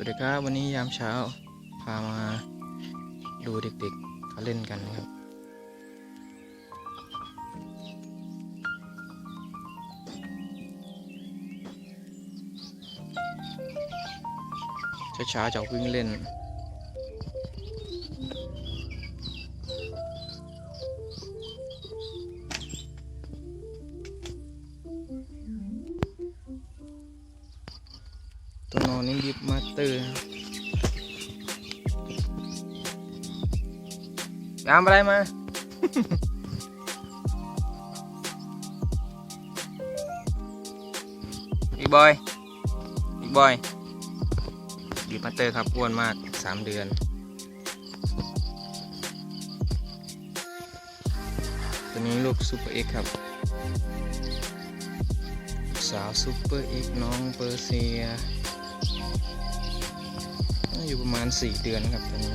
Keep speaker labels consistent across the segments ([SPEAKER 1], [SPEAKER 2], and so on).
[SPEAKER 1] สวัสดีครับวันนี้ยามเช้าพามาดูเด็กๆเขาเล่นกันนะครับ เช้าๆจะวิ่งเล่น ตัวนอนนี่ยิบมาสเตอร์ยามอะไรมา อีบอย อีบอยยิบมาสเตอร์ครับอ้วนมากสามเดือนตัวนี้ลูกซูเปอร์เอ็กครับ สาวซูเปอร์เอ็กน้องเปอร์เซีย อยู่ประมาณ 4 เดือนครับตอนนี้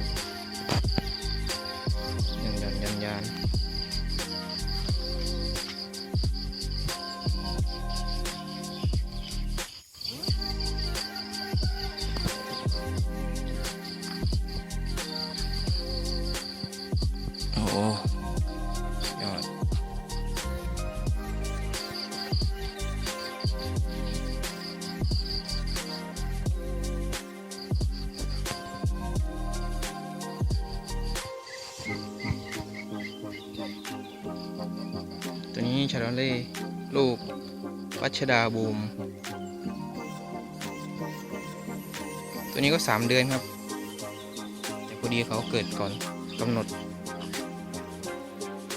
[SPEAKER 1] ยันยันยันยัน นี้ชาโลเล่ลูกวัชดาบูม ตัวนี้ก็สามเดือนครับ แต่พอดีเขาเกิดก่อนกำหนด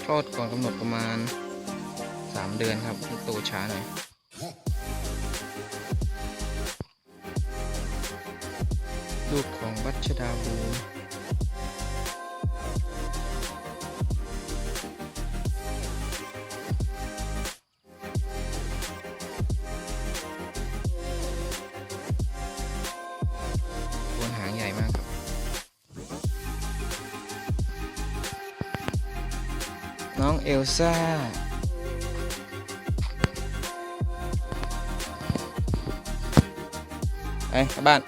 [SPEAKER 1] คลอดก่อนกำหนดประมาณสามเดือนครับโตช้าหน่อยลูกของวัชดาบูม น้องเอลซ่าไปกลับบ้าน